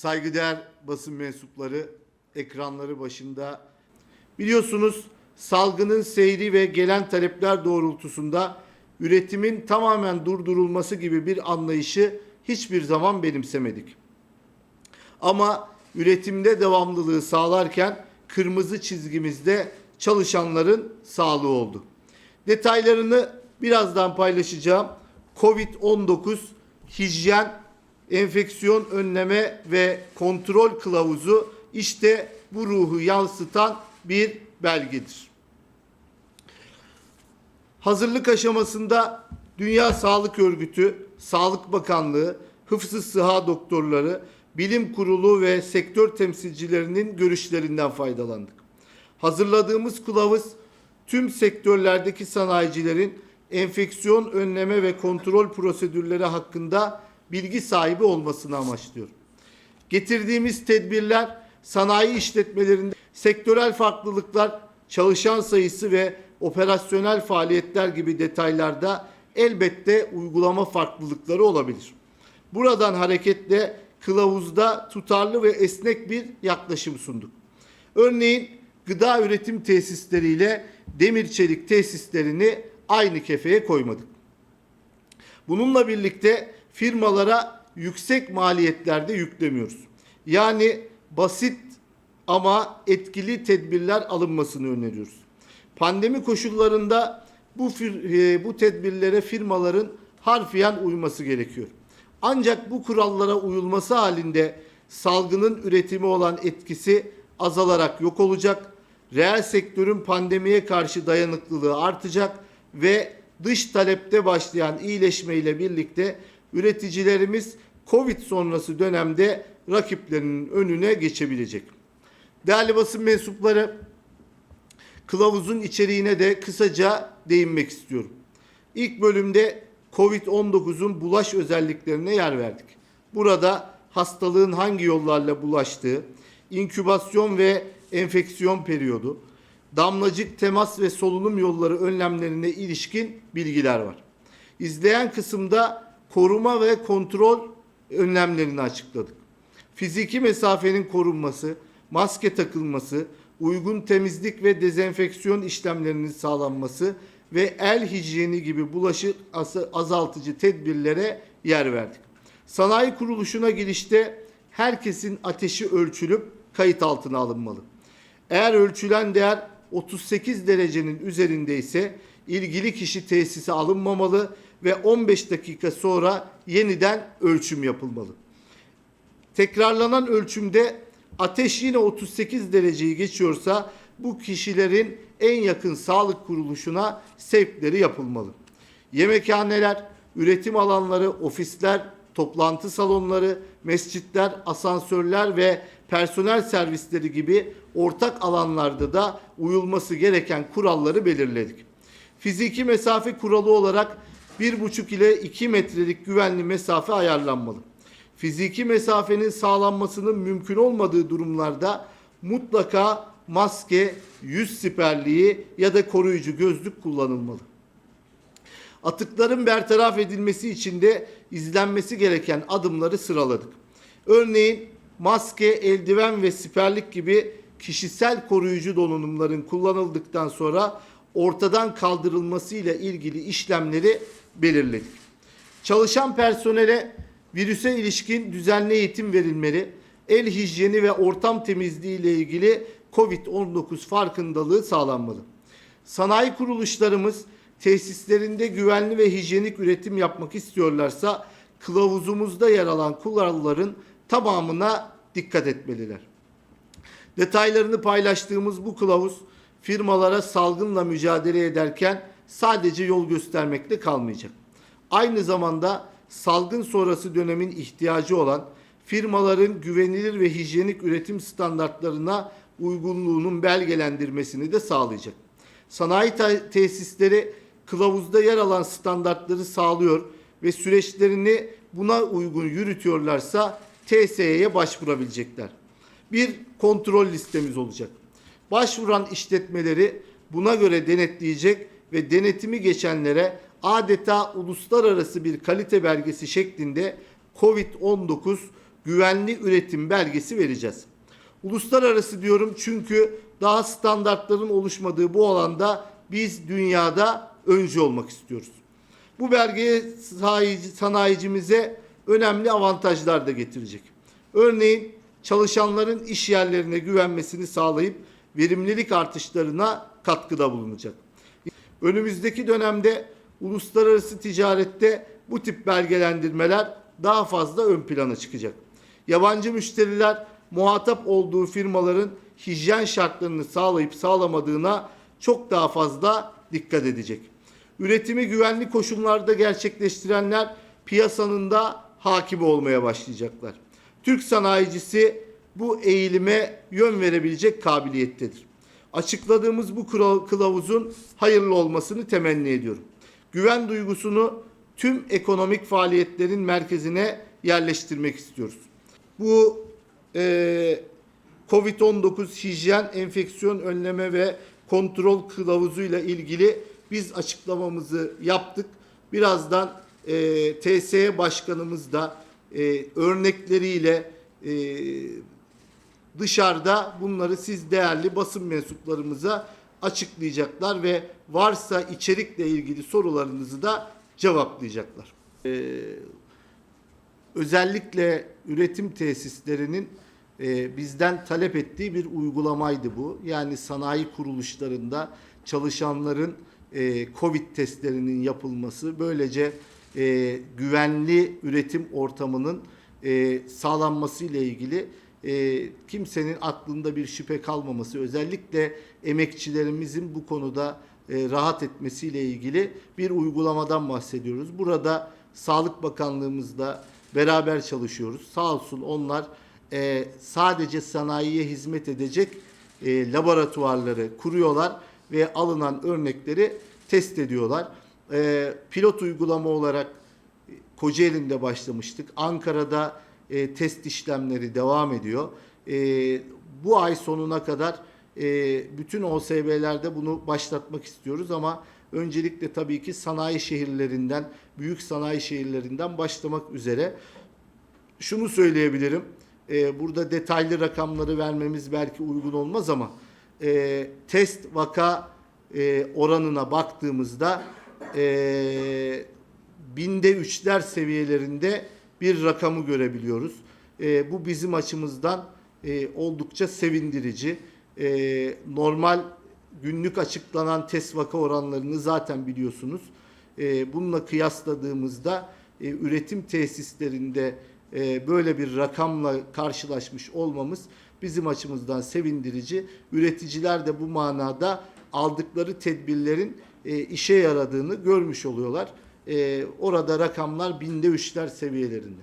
saygıdeğer basın mensupları ekranları başında biliyorsunuz salgının seyri ve gelen talepler doğrultusunda üretimin tamamen durdurulması gibi bir anlayışı hiçbir zaman benimsemedik. Ama üretimde devamlılığı sağlarken kırmızı çizgimizde çalışanların sağlığı oldu. Detaylarını birazdan paylaşacağım. Covid-19 hijyen, enfeksiyon önleme ve kontrol kılavuzu işte bu ruhu yansıtan bir belgedir. Hazırlık aşamasında Dünya Sağlık Örgütü, Sağlık Bakanlığı, Hıfzı Sıha doktorları, bilim kurulu ve sektör temsilcilerinin görüşlerinden faydalandık. Hazırladığımız kılavuz tüm sektörlerdeki sanayicilerin enfeksiyon önleme ve kontrol prosedürleri hakkında bilgi sahibi olmasını amaçlıyor. Getirdiğimiz tedbirler sanayi işletmelerinde sektörel farklılıklar, çalışan sayısı ve operasyonel faaliyetler gibi detaylarda elbette uygulama farklılıkları olabilir. Buradan hareketle kılavuzda tutarlı ve esnek bir yaklaşım sunduk. Örneğin gıda üretim tesisleriyle demir çelik tesislerini aynı kefeye koymadık. Bununla birlikte firmalara yüksek maliyetlerde yüklemiyoruz. Yani basit ama etkili tedbirler alınmasını öneriyoruz. Pandemi koşullarında bu e, bu tedbirlere firmaların harfiyen uyması gerekiyor. Ancak bu kurallara uyulması halinde salgının üretimi olan etkisi azalarak yok olacak. Reel sektörün pandemiye karşı dayanıklılığı artacak ve dış talepte başlayan iyileşmeyle birlikte üreticilerimiz Covid sonrası dönemde rakiplerinin önüne geçebilecek. Değerli basın mensupları, kılavuzun içeriğine de kısaca değinmek istiyorum. İlk bölümde COVID-19'un bulaş özelliklerine yer verdik. Burada hastalığın hangi yollarla bulaştığı, inkübasyon ve enfeksiyon periyodu, damlacık temas ve solunum yolları önlemlerine ilişkin bilgiler var. İzleyen kısımda koruma ve kontrol önlemlerini açıkladık. Fiziki mesafenin korunması, maske takılması, uygun temizlik ve dezenfeksiyon işlemlerinin sağlanması ve el hijyeni gibi bulaşık azaltıcı tedbirlere yer verdik. Sanayi kuruluşuna girişte herkesin ateşi ölçülüp kayıt altına alınmalı. Eğer ölçülen değer 38 derecenin üzerinde ise ilgili kişi tesise alınmamalı ve 15 dakika sonra yeniden ölçüm yapılmalı. Tekrarlanan ölçümde ateş yine 38 dereceyi geçiyorsa bu kişilerin en yakın sağlık kuruluşuna sevkleri yapılmalı. Yemekhaneler, üretim alanları, ofisler, toplantı salonları, mescitler, asansörler ve personel servisleri gibi ortak alanlarda da uyulması gereken kuralları belirledik. Fiziki mesafe kuralı olarak 1,5 ile 2 metrelik güvenli mesafe ayarlanmalı. Fiziki mesafenin sağlanmasının mümkün olmadığı durumlarda mutlaka maske, yüz siperliği ya da koruyucu gözlük kullanılmalı. Atıkların bertaraf edilmesi için de izlenmesi gereken adımları sıraladık. Örneğin maske, eldiven ve siperlik gibi kişisel koruyucu donanımların kullanıldıktan sonra ortadan kaldırılmasıyla ilgili işlemleri belirledik. Çalışan personele virüse ilişkin düzenli eğitim verilmeli, el hijyeni ve ortam temizliği ile ilgili COVID-19 farkındalığı sağlanmalı. Sanayi kuruluşlarımız tesislerinde güvenli ve hijyenik üretim yapmak istiyorlarsa kılavuzumuzda yer alan kuralların tamamına dikkat etmeliler. Detaylarını paylaştığımız bu kılavuz firmalara salgınla mücadele ederken sadece yol göstermekle kalmayacak. Aynı zamanda salgın sonrası dönemin ihtiyacı olan firmaların güvenilir ve hijyenik üretim standartlarına uygunluğunun belgelendirmesini de sağlayacak. Sanayi te- tesisleri kılavuzda yer alan standartları sağlıyor ve süreçlerini buna uygun yürütüyorlarsa TSE'ye başvurabilecekler. Bir kontrol listemiz olacak. Başvuran işletmeleri buna göre denetleyecek ve denetimi geçenlere adeta uluslararası bir kalite belgesi şeklinde COVID-19 güvenli üretim belgesi vereceğiz. Uluslararası diyorum çünkü daha standartların oluşmadığı bu alanda biz dünyada öncü olmak istiyoruz. Bu sahici- sanayicimize önemli avantajlar da getirecek. Örneğin çalışanların iş yerlerine güvenmesini sağlayıp verimlilik artışlarına katkıda bulunacak. Önümüzdeki dönemde uluslararası ticarette bu tip belgelendirmeler daha fazla ön plana çıkacak. Yabancı müşteriler muhatap olduğu firmaların hijyen şartlarını sağlayıp sağlamadığına çok daha fazla dikkat edecek. Üretimi güvenli koşullarda gerçekleştirenler piyasanın da hakim olmaya başlayacaklar. Türk sanayicisi bu eğilime yön verebilecek kabiliyettedir. Açıkladığımız bu kıla- kılavuzun hayırlı olmasını temenni ediyorum. Güven duygusunu tüm ekonomik faaliyetlerin merkezine yerleştirmek istiyoruz. Bu eee Covid-19 hijyen, enfeksiyon önleme ve kontrol kılavuzuyla ilgili biz açıklamamızı yaptık. Birazdan e, TSE Başkanımız da e, örnekleriyle e, dışarıda bunları siz değerli basın mensuplarımıza açıklayacaklar ve varsa içerikle ilgili sorularınızı da cevaplayacaklar. E, özellikle üretim tesislerinin e, bizden talep ettiği bir uygulamaydı bu. Yani sanayi kuruluşlarında çalışanların e, Covid testlerinin yapılması, böylece e, güvenli üretim ortamının e, sağlanması ile ilgili e, kimsenin aklında bir şüphe kalmaması, özellikle emekçilerimizin bu konuda e, rahat etmesiyle ilgili bir uygulamadan bahsediyoruz. Burada Sağlık Bakanlığımızla beraber çalışıyoruz. Sağ olsun onlar e, sadece sanayiye hizmet edecek e, laboratuvarları kuruyorlar ve alınan örnekleri test ediyorlar. E, pilot uygulama olarak e, Kocaeli'nde başlamıştık. Ankara'da e, test işlemleri devam ediyor. E, bu ay sonuna kadar e, bütün OSB'lerde bunu başlatmak istiyoruz ama öncelikle tabii ki sanayi şehirlerinden, büyük sanayi şehirlerinden başlamak üzere. Şunu söyleyebilirim. e, burada detaylı rakamları vermemiz belki uygun olmaz ama e, test vaka e, oranına baktığımızda e, binde üçler seviyelerinde bir rakamı görebiliyoruz. E, bu bizim açımızdan e, oldukça sevindirici. E, normal günlük açıklanan test vaka oranlarını zaten biliyorsunuz. E, bununla kıyasladığımızda e, üretim tesislerinde e, böyle bir rakamla karşılaşmış olmamız bizim açımızdan sevindirici. Üreticiler de bu manada aldıkları tedbirlerin e, işe yaradığını görmüş oluyorlar. E, orada rakamlar binde üçler seviyelerinde.